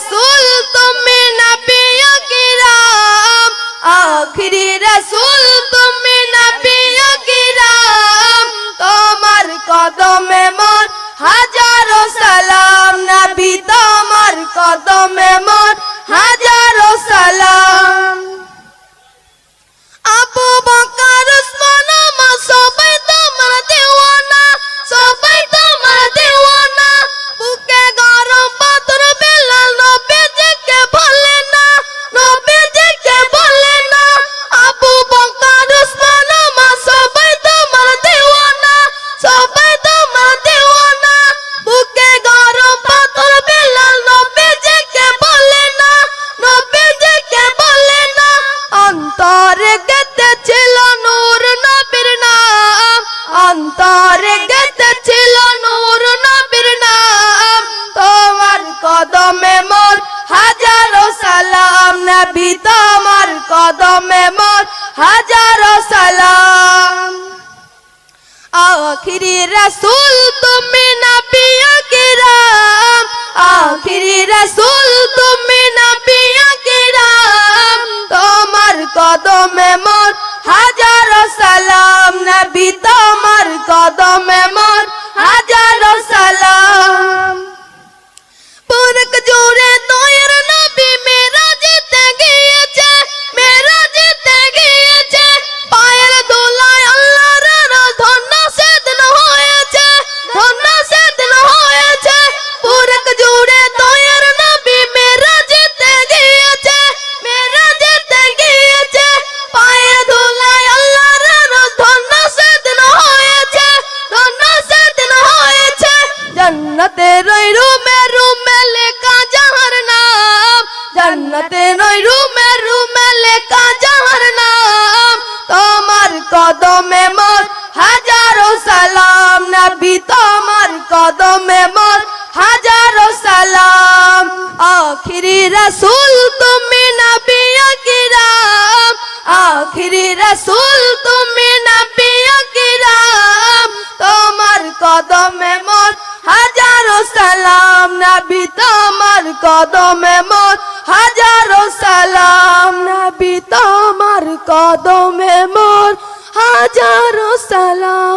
রসুল তুমি নবী কিরাম আখিরি রসুল তুমি নবী কিরাম তোমার কদমে মন হাজারো সালাম। নবী তোমার কদমে মন হাজারো সালাম। অন্তরে গেতে ছিল নূর নবীর নাম। অন্তরে গেতে ছিল নূর নবীর নাম। তোমার কদমে মোর হাজারো সালাম। নবী, তোমার কদমে মোর হাজারো সালাম। আখিরি রসুল, তুমি নবী কিরাম আখিরি রসুল, তুমি নবী কদমে রসুল তুমি নবী আকরাম। আখিরি রসুল তুমি নবী আকরাম। তোমার কদমে মত হাজারো সালাম। নবী তোমার কদমে মত হাজারো সালাম। নবী তোমার কদমে মত হাজারো সালাম।